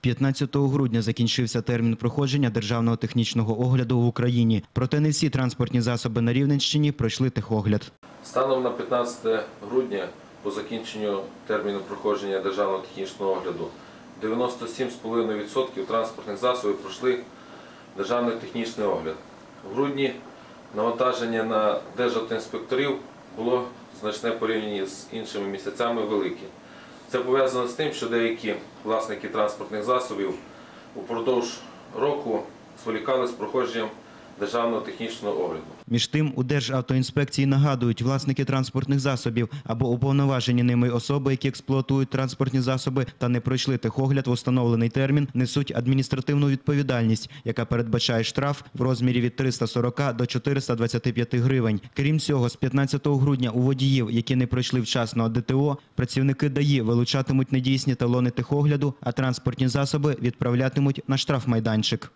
15 грудня закінчився термін проходження державного технічного огляду в Україні. Проте не всі транспортні засоби на Рівненщині пройшли техогляд. Станом на 15 грудня по закінченню терміну проходження державного технічного огляду 97,5% транспортних засобів пройшли державний технічний огляд. В грудні навантаження на державтоінспекторів було значне порівняно з іншими місяцями велике. Це пов'язано з тим, що деякі власники транспортних засобів упродовж року зволікали з проходженням державного технічного огляду. Між тим, у Державтоінспекції нагадують, власники транспортних засобів або уповноважені ними особи, які експлуатують транспортні засоби та не пройшли техогляд в установлений термін, несуть адміністративну відповідальність, яка передбачає штраф в розмірі від 340 до 425 гривень. Крім цього, з 15 грудня у водіїв, які не пройшли вчасно ДТО, працівники ДАІ вилучатимуть недійсні талони техогляду, а транспортні засоби відправлятимуть на штрафмайданчик.